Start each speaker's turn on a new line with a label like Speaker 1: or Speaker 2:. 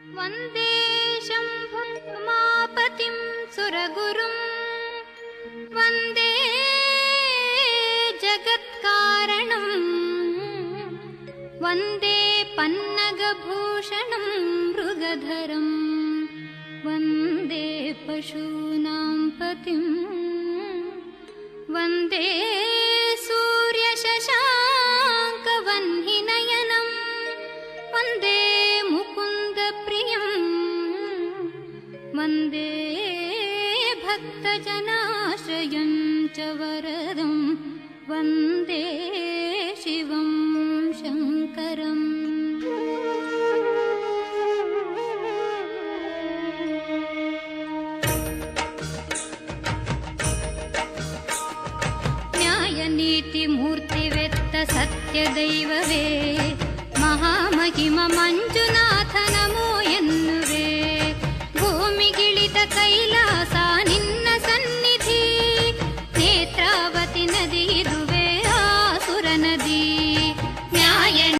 Speaker 1: वन्दे शम्भुमापतिं सुरगुरुं। वन्दे जगत्कारणम् वन्दे पन्नगभूषणं मृगधरम् वन्दे पशूनां पतिम् वन्दे वन्दे भक्तजनाश्रयं च वरदं वन्दे शिवं शङ्करम्। न्यायनीतिमूर्तिवेत्त सत्यदैववे महामहिम मञ्जुना కైలాస